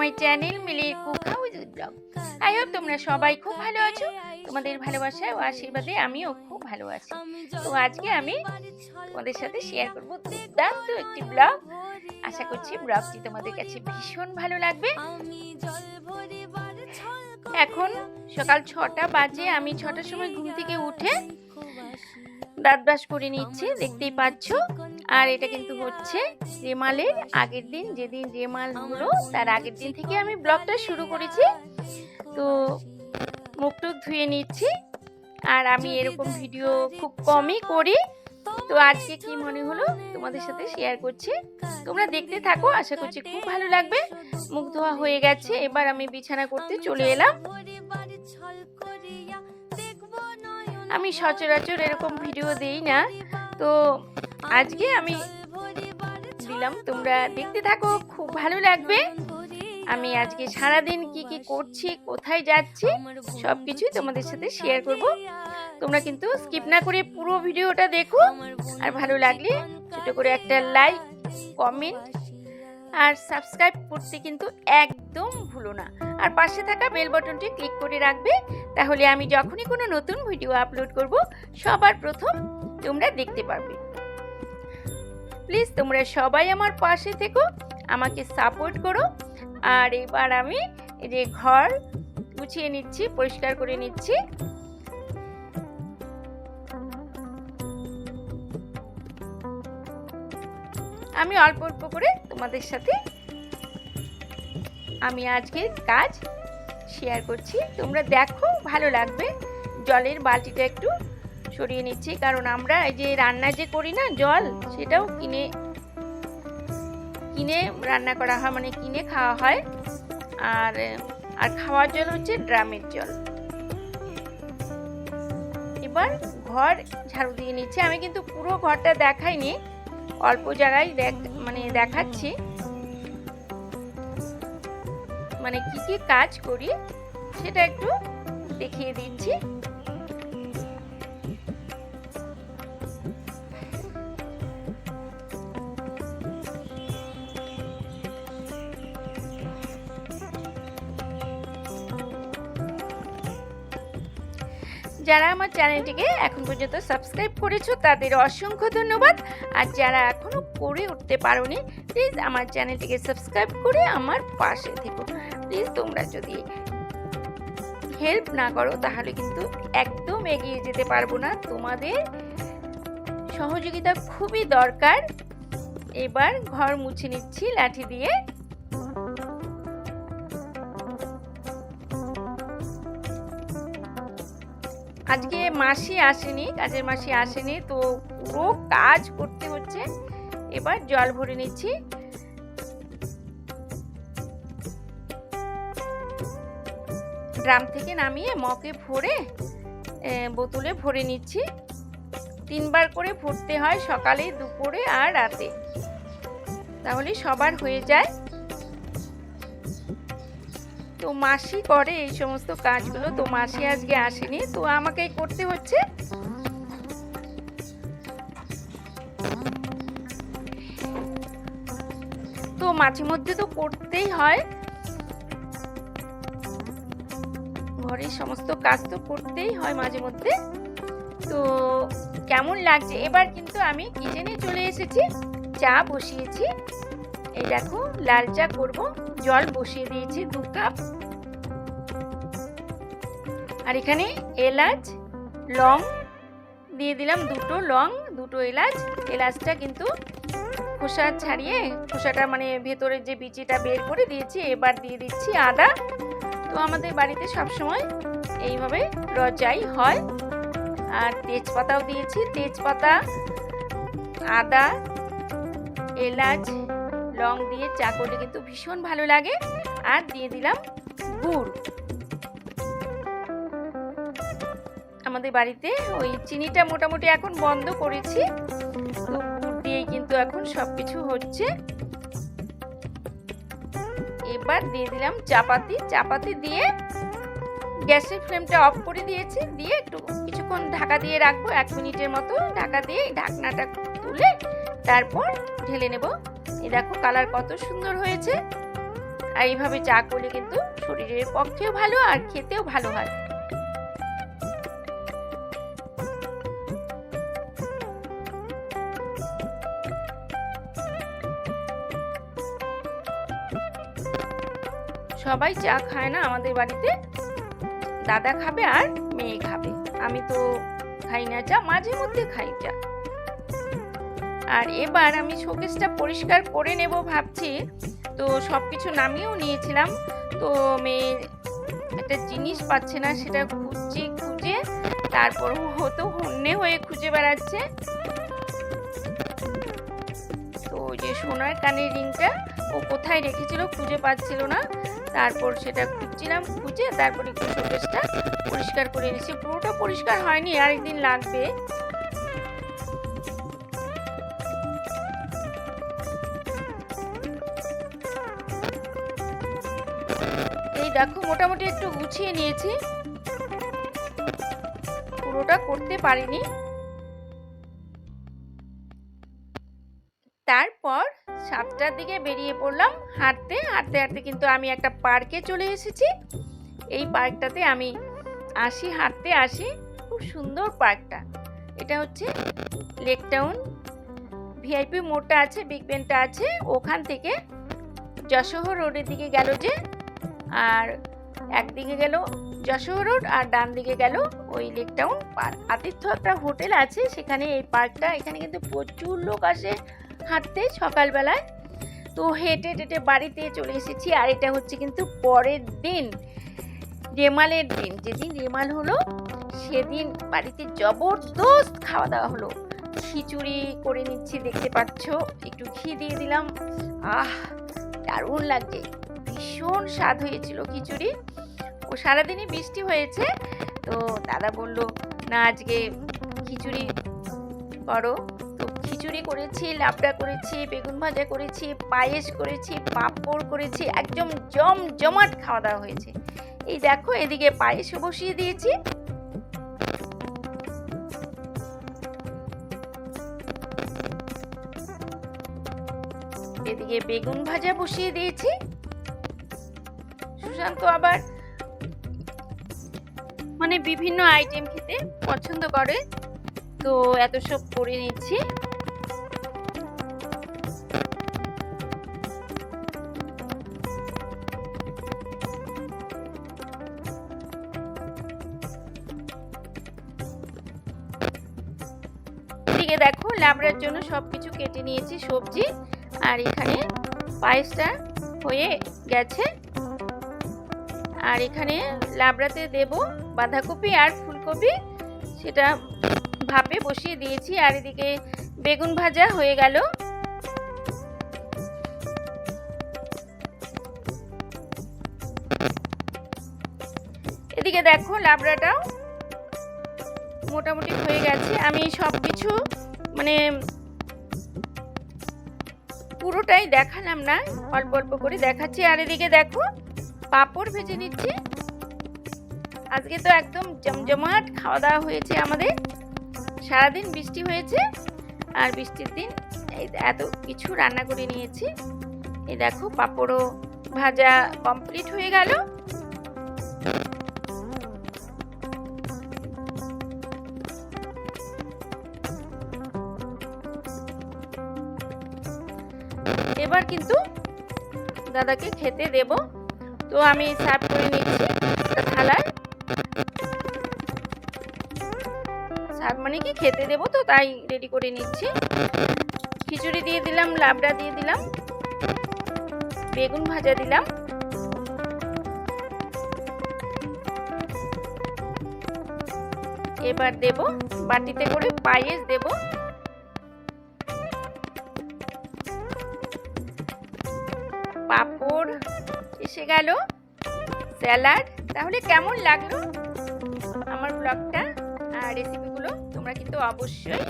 মাই channel মিলিয়ে cook house blog I hope তোমরা সবাই খুব ভালো আছো। তোমাদের ভালোবাসায় ও আশীর্বাদে আমিও খুব ভালো আছি। তো আজকে আমি তোমাদের সাথে শেয়ার করব দুর্দান্ত একটি ব্লগ আশা করছি ব্লগটি তোমাদের কাছে ভীষণ ভালো লাগবে। এখন সকাল ছটা বাজে, আমি ছটার সময় ঘুম থেকে উঠে দাঁত ব্রাশ করে নিচ্ছি, দেখতেই পাচ্ছ। আর এটা কিন্তু হচ্ছে রেমালের আগের দিন, যেদিন রেমাল হলো, তার আগের দিন থেকে আমি ব্লগটা শুরু করেছি। তো মুখ টুক ধুয়ে নিচ্ছি আর আমি এরকম ভিডিও খুব কমই করি। তো আজকে কি মনে হলো তোমাদের সাথে শেয়ার করছি? তোমরা দেখতে থাকো, আশা করছি খুব ভালো লাগবে। মুখ ধোয়া হয়ে গেছে, এবার আমি বিছানা করতে চলে এলাম। আমি সচরাচর এরকম ভিডিও দেই না। তো আজকে আমি দিলাম। তোমরা দেখতে থাকো, খুব ভালো লাগবে। আমি আজকে সারাদিন কি কি করছি, কোথায় যাচ্ছি সব কিছুই তোমাদের সাথে শেয়ার করব। তোমরা কিন্তু স্কিপ না করে পুরো ভিডিওটা দেখো। আর ভালো লাগলে ছোট করে একটা লাইক কমেন্ট আর সাবস্ক্রাইব করতে কিন্তু একদম ভুলো না। আর পাশে থাকা বেল বাটনটি ক্লিক করে রাখবে। তাহলে আমি যখনই কোনো নতুন ভিডিও আপলোড করব, সবার প্রথম তোমরা দেখতে পারবে। প্লিজ তোমরা সবাই আমার পাশে থেকো, আমাকে সাপোর্ট করো। আর এবার আমি যে ঘর গুছিয়ে নিচ্ছি, পরিষ্কার করে নিচ্ছি। আমি অল্প অল্প করে তোমাদের সাথে আমি আজকে কাজ শেয়ার করছি। তোমরা দেখো, ভালো লাগবে। জলের বালতিটা একটু সরিয়ে নিচ্ছি, কারণ আমরা এই যে রান্না যে করি না জল, সেটাও কিনে কিনে রান্না করা হয় মানে কিনে খাওয়া হয়। আর আর খাওয়ার জল হচ্ছে ড্রামের জল। এবার ঘর ঝাড়ু দিয়ে নিচ্ছে। আমি কিন্তু পুরো ঘরটা দেখাইনি, অল্প জায়গায় দেখ মানে দেখাচ্ছি। মানে কি কি কাজ করি, সেটা একটু দেখিয়ে দিচ্ছি। যারা আমার চ্যানেলটিকে এখন পর্যন্ত সাবস্ক্রাইব করেছ, তাদের অসংখ্য ধন্যবাদ। আর যারা এখনও করে উঠতে পারোনি প্লিজ আমার চ্যানেলটিকে সাবস্ক্রাইব করে আমার পাশে থেকো। প্লিজ তোমরা যদি হেল্প না করো, তাহলে কিন্তু একদম এগিয়ে যেতে পারব না। তোমাদের সহযোগিতা খুবই দরকার। এবার ঘর মুছে নিচ্ছি, লাঠি দিয়ে। আজকে মাসি আসেনি, কাজের মাসি আসেনি, তো পুরো কাজ করতে হচ্ছে। এবার জল ভরে নিচ্ছি। ড্রাম থেকে নামিয়ে মকে ভরে বোতলে ভরে নিচ্ছি। তিনবার করে ভরতে হয় সকালে, দুপুরে আর রাতে। তাহলে সবার হয়ে যায়। তো মাসি করে এই সমস্ত কাজগুলো, তো মাসি আজকে আসেনি, তো আমাকে করতে হচ্ছে। তো মাঝে মধ্যে তো করতেই হয়। ঘরের সমস্ত কাজ তো করতেই হয় মাঝে মধ্যে। তো কেমন লাগছে? এবার কিন্তু আমি কিচেনে চলে এসেছি, চা বসিয়েছি। এই দেখো, লাল চা করব। জল বসিয়ে দিয়েছি দু কাপ। আর এখানে এলাচ, লং দিয়ে দিলাম দুটো লং, দুটো এলাচ। এলাচটা কিন্তু খোসা ছাড়িয়ে, খোসাটা মানে ভেতরের যে বিচিটা বের করে দিয়েছি, এবার দিয়ে দিচ্ছি আদা। তো আমাদের বাড়িতে সবসময় এইভাবে রজাই হয়। আর তেজপাতাও দিয়েছি, তেজপাতা, আদা, এলাচ লং দিয়ে চা করলে কিন্তু ভীষণ ভালো লাগে। আর দিয়ে দিলাম গুড়। আমাদের বাড়িতে ওই চিনিটা মোটামুটি এখন বন্ধ করেছি। গুড় দিয়েই কিন্তু এখন সব কিছু হচ্ছে। এবার দিয়ে দিলাম চাপাতি। চাপাতি দিয়ে গ্যাসের ফ্লেমটা অফ করে দিয়েছি। দিয়ে একটু কিছুক্ষণ ঢাকা দিয়ে রাখব, এক মিনিটের মতো। ঢাকা দিয়ে ঢাকনাটা তুলে তারপর ঢেলে নেব। এই দেখো কালার কত সুন্দর হয়েছে। আর এইভাবে চা করলে কিন্তু শরীরের পক্ষেও ভালো আর খেতেও ভালো হয়। সবাই চা খায় না আমাদের বাড়িতে। দাদা খাবে আর মেয়ে খাবে। আমি তো খাই না চা, মাঝে মধ্যে খাই চা। আর এবার আমি শোকেসটা পরিষ্কার করে নেব ভাবছি। তো সব কিছু নামিয়েও নিয়েছিলাম। তো মেয়ে একটা জিনিস পাচ্ছে না, সেটা খুঁজছে খুঁজে, তারপর হতো হন্যে হয়ে খুঁজে বেড়াচ্ছে। তো যে সোনার কানের রিংটা ও কোথায় রেখেছিল খুঁজে পাচ্ছিল না। তারপর সেটা খুঁজছিলাম, খুঁজে তারপর একটু শোকেসটা পরিষ্কার করে নিয়েছি পুরোটা পরিষ্কার হয়নি আর একদিন লাগবে। দেখো, মোটামুটি একটু গুছিয়ে নিয়েছি। পুরোটা করতে পারিনি। তারপর সাতটার দিকে বেরিয়ে পড়লাম হাঁটতে। হাঁটতে হাঁটতে কিন্তু আমি একটা পার্কে চলে এসেছি। এই পার্কটাতে আমি আসি, হাঁটতে আসি। খুব সুন্দর পার্কটা। এটা হচ্ছে লেক টাউন। ভিআইপি মোড়টা আছে, বিগ বেনটা আছে। ওখান থেকে যশোহর রোডের দিকে গেল যে আর একদিকে গেল যশোহর রোড আর ডান দিকে গেল ওই লেক টাউন পার্ক আতিথ্য একটা হোটেল আছে, সেখানে এই পার্কটা, এখানে কিন্তু প্রচুর লোক আসে হাঁটতে সকালবেলায়। তো হেঁটে টেটে বাড়িতে চলে এসেছি আর এটা হচ্ছে কিন্তু পরের দিন, রেমালের দিন। যেদিন রেমাল হলো, সেদিন বাড়িতে জবরদস্ত খাওয়া দাওয়া হলো। খিচুড়ি করে নিচ্ছি, দেখতে পাচ্ছ? একটু ঘি দিয়ে দিলাম। আহ, দারুণ লাগছে। ভীষণ স্বাদ হয়েছিল খিচুড়ি। ও সারাদিনই বৃষ্টি হয়েছে, তো দাদা বলল, না, আজকে খিচুড়ি করো। তো খিচুড়ি করেছি লাবড়া করেছি, বেগুন ভাজা করেছি, পায়েস করেছি, পাঁপড় করেছি, একদম জম জমাট খাওয়া দাওয়া হয়েছে। এই দেখো, এদিকে পায়েসও বসিয়ে দিয়েছি। এদিকে বেগুন ভাজা বসিয়ে দিয়েছি। সুশান্ত আবার মানে বিভিন্ন আইটেম খেতে পছন্দ করে। তো এত সব করে নিচ্ছি। এদিকে দেখো, লাবড়ার জন্য সব কিছু কেটে নিয়েছি সবজি। আর এখানে পায়েসটা হয়ে গেছে। আর এখানে লাবড়াতে দেব বাঁধাকপি আর ফুলকপি। সেটা ভাপে বসিয়ে দিয়েছি আর এদিকে বেগুন ভাজা হয়ে গেল। এদিকে দেখো লাবড়াটাও মোটামুটি হয়ে গেছে। আমি সব কিছু মানে পুরোটাই দেখালাম না, অল্প অল্প করে দেখাচ্ছি। আর এদিকে দেখো পাঁপড় ভেজে নিচ্ছি। আজকে তো একদম জমজমাট খাওয়া দাওয়া হয়েছে আমাদের। সারাদিন বৃষ্টি হয়েছে আর বৃষ্টির দিন এত কিছু রান্না করে নিয়েছি। এই দেখো পাঁপড়ও ভাজা কমপ্লিট হয়ে গেল। এবার কিন্তু দাদাকে খেতে দেব। তো আমি সার্ভ করে নিচ্ছি থালায় সার্ভ মানে কি? খেতে দেবো তো, তাই রেডি করে নিচ্ছি। খিচুড়ি দিয়ে দিলাম, লাবড়া দিয়ে দিলাম, বেগুন ভাজা দিলাম। এবার দেব বাটিতে করে পায়েস দেব। পাঁপড় এসে গেল। স্যালাড, তাহলে কেমন লাগল আমার ব্লগটা আর রেসিপিগুলো? তোমরা কিন্তু অবশ্যই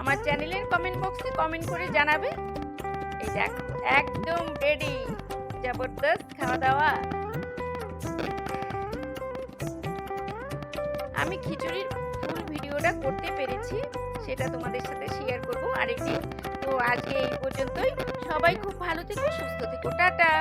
আমার চ্যানেলের কমেন্ট বক্সে কমেন্ট করে জানাবে। এই দেখো, একদম রেডি জবরদস্ত খাওয়া দাওয়া। আমি খিচুড়ির ফুল ভিডিওটা করতে পেরেছি, সেটা তোমাদের সাথে শেয়ার করব। আরেকদিন তো আজকে এই পর্যন্তই। সবাই খুব ভালো থেকো, সুস্থ থেকো। টাটা!